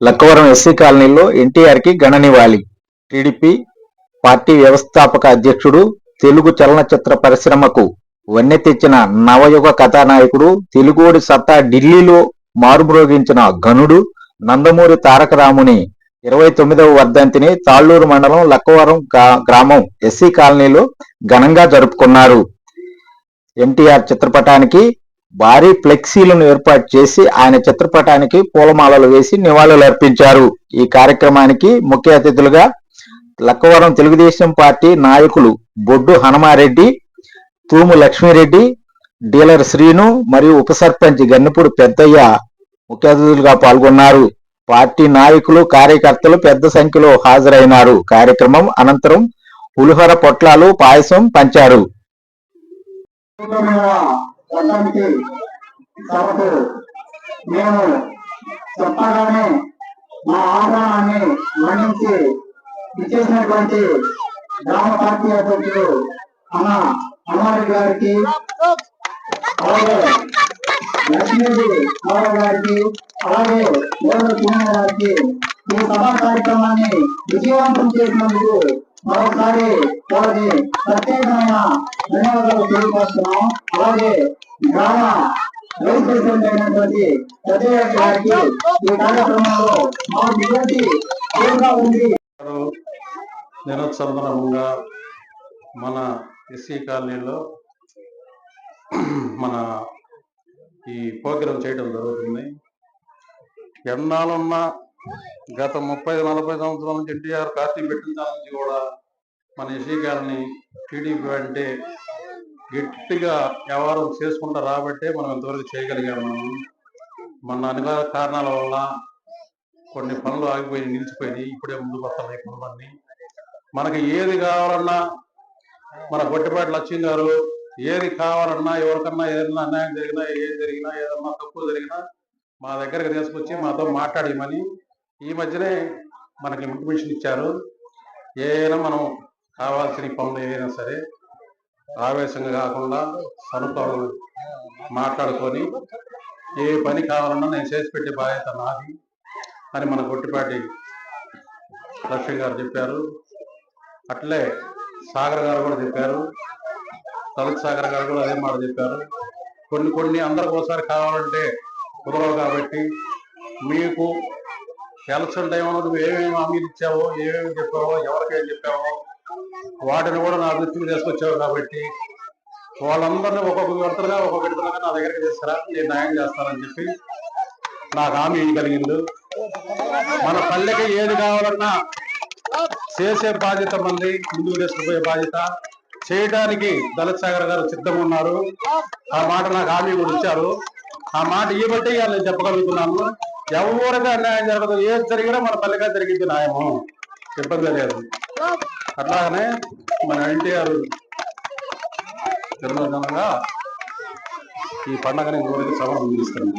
Lakkavaram SC కాలనీలో ఎన్టీఆర్కి ఘన నివాళి. టీడీపీ పార్టీ వ్యవస్థాపక అధ్యక్షుడు తెలుగు చలనచిత్ర పరిశ్రమకు వన్నె తెచ్చిన నవయుగ కథానాయకుడు తెలుగోడి సత్తా ఢిల్లీలో మారుమ్రోగించిన గనుడు నందమూరి తారక రాముని ఇరవై తొమ్మిదవ వర్ధంతిని తాళ్ళూరు మండలం లక్కవరం గ్రామం ఎస్సీ కాలనీలో ఘనంగా జరుపుకున్నారు. ఎన్టీఆర్ చిత్రపటానికి భారీ ఫ్లెక్సీలను ఏర్పాటు చేసి ఆయన చిత్రపటానికి పూలమాలలు వేసి నివాళులు అర్పించారు. ఈ కార్యక్రమానికి ముఖ్య అతిథులుగా లక్కవరం తెలుగుదేశం పార్టీ నాయకులు బొడ్డు హనుమారెడ్డి తూము లక్ష్మీరెడ్డి డీలర్ శ్రీను మరియు ఉప సర్పంచ్ గన్నపూడి పెద్దయ్య ముఖ్య అతిథులుగా పాల్గొన్నారు. పార్టీ నాయకులు కార్యకర్తలు పెద్ద సంఖ్యలో హాజరైనారు. కార్యక్రమం అనంతరం పులిహోర పొట్లాలు పాయసం పంచారు. మీద వర్షానికి సభకు మేము చెప్పగానే మా ఆహ్వానాన్ని మన్నించి ఇచ్చేసినటువంటి గ్రామ పార్టీ అధ్యక్షుడు అన్న అమ్మారెడ్డి గారికి అలాగే లక్ష్మీరెడ్డి గౌరవ్ గారికి అలాగే గౌరవ కుమార్ గారికి ఈ సభా కార్యక్రమాన్ని విజయవంతం చేసినందుకు మరోసారి వారికి ప్రత్యేకమైన ధన్యవాదాలు తెలియపరుస్తున్నాం అలాగే గ్రామ వైస్ ప్రెసిడెంట్ అయినటువంటి పెద్దయ్య గారికి ఈ కార్యక్రమంలో మా విద్యార్థి తోడుగా ఉంది. దినోత్సవంగా మన ఎస్సీ కాలనీలో మన ఈ పోకిరం చేయడం జరుగుతుంది. ఎన్నాళ్ళున్నా గత ముప్పై నలభై సంవత్సరాల నుంచి ఎన్టీఆర్ పార్టీ పెట్టిన దాని నుంచి కూడా మన ఎస్ఈ గారిని టీడీపీ అంటే గట్టిగా వ్యవహారం చేసుకుంటూ రాబట్టే మనం ఇంతవరకు చేయగలిగాము. మన అనివార్య కారణాల వల్ల కొన్ని పనులు ఆగిపోయి నిలిచిపోయినాయి. ఇప్పుడే ముందు వస్తున్నాయి పనులన్నీ. మనకి ఏది కావాలన్నా మన గొట్టిపాటి లక్ష్యం గారు. ఏది కావాలన్నా ఎవరికన్నా ఏదైనా అన్యాయం జరిగినా ఏది జరిగినా ఏదన్నా తప్పు జరిగినా మా దగ్గరకు తీసుకొచ్చి మాతో మాట్లాడమని ఈ మధ్యనే మనకి ఇన్ఫర్మేషన్ ఇచ్చారు. ఏదైనా మనం కావాల్సిన పనులు ఏదైనా సరే ఆవేశంగా కాకుండా సనుపాలు మాట్లాడుకొని ఏ పని కావాలన్నా నేను చేసి పెట్టే బాధ్యత నాది అని మన గొట్టిపాటి లక్ష్మి గారు చెప్పారు. అట్లే సాగర్ గారు కూడా చెప్పారు. లలిత్ సాగర్ గారు కూడా అదే మాట చెప్పారు. కొన్ని కొన్ని అందరికి ఒకసారి కావాలంటే కుదరవు కాబట్టి మీకు ఎలక్షన్ టైంలో నువ్వు ఏమేమి హామీలు ఇచ్చావో ఏమేమి చెప్పావో ఎవరికేం చెప్పావో వాటిని కూడా నా దృష్టికి తీసుకొచ్చావు కాబట్టి వాళ్ళందరినీ ఒక్కొక్క విడతలుగా ఒక్కొక్క విడతలుగా నా దగ్గరికి తీసుకురా నేను న్యాయం చేస్తానని చెప్పి నాకు హామీ ఇవ్వగలిగిండు. మన పల్లెకి ఏది కావాలన్నా చేసే బాధ్యత మంది ముందుకు తీసుకుపోయే బాధ్యత. చేయడానికి దళిత్ సాగర్ గారు సిద్ధంగా ఉన్నారు. ఆ మాట నాకు హామీ కూడా ఇచ్చారు. ఆ మాట ఇవ్వబట్టి నేను చెప్పగలుగుతున్నాను. ఎవరికి అన్యాయం జరగదు ఏది జరిగినా మన పల్లెగా జరిగింది న్యాయము ఇబ్బంది లేదు అట్లాగనే మన ఎన్టీఆర్ జన్మదినంగా ఈ పండగని ఊరికి సభను ముగిస్తున్నాం